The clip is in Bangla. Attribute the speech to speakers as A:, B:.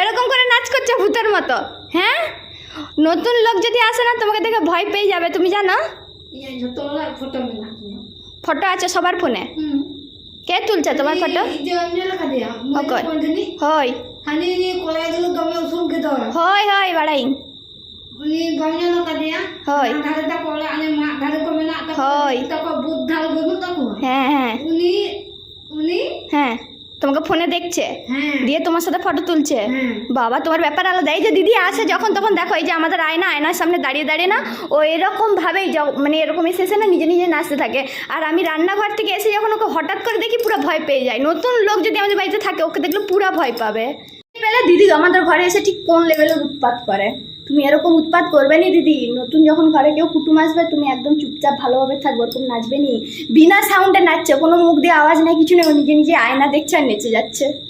A: এরকম করে নাচ করছে ভূতের মতো হ্যাঁ? নতুন লোক যদি আসে না তোমাকে দেখে ভয় পেয়ে যাবে তুমি জানো?
B: ফটো
A: ফটো আছে সবার ফোনে? কে তুলছে তোমার ফটো হয় হয় হয় বাড়াই। হয়। হয়। হ্যাঁ হ্যাঁ হ্যাঁ। তোমাকে ফোনে দেখছে
B: হ্যাঁ।
A: দিয়ে তোমার সাথে ফটো তুলছে।
B: হ্যাঁ।
A: বাবা তোমার ব্যাপার আলাদা। এই যে দিদি আছে যখন তখন দেখো এই যে আমাদের আয়না আয়নার সামনে দাঁড়িয়ে দাঁড়িয়ে না ও এরকম ভাবেই মানে এরকম এসে এসে না নিজে নিজে নাচতে থাকে। আর আমি রান্নাঘর থেকে এসে যখন ওকে হঠাৎ করে দেখি পুরো ভয় পেয়ে যায়। নতুন লোক যদি আমাদের বাড়িতে থাকে ওকে দেখলে পুরো ভয় পাবে। দিদি, আমাদের ঘরে এসে ঠিক কোন লেভেলের উৎপাত করে? তুমি এরকম উৎপাত করবে নি, দিদি? নতুন যখন ঘরে কেউ কুটুম আসবে, তুমি একদম চুপচাপ ভালোভাবে থাকবে, ওরকম নাচবে নি? বিনা সাউন্ডে নাচছে, কোনো মুখ দিয়ে আওয়াজ নেই, কিছু নেই নিজে নিজে আয়না দেখছে আর নেচে যাচ্ছে।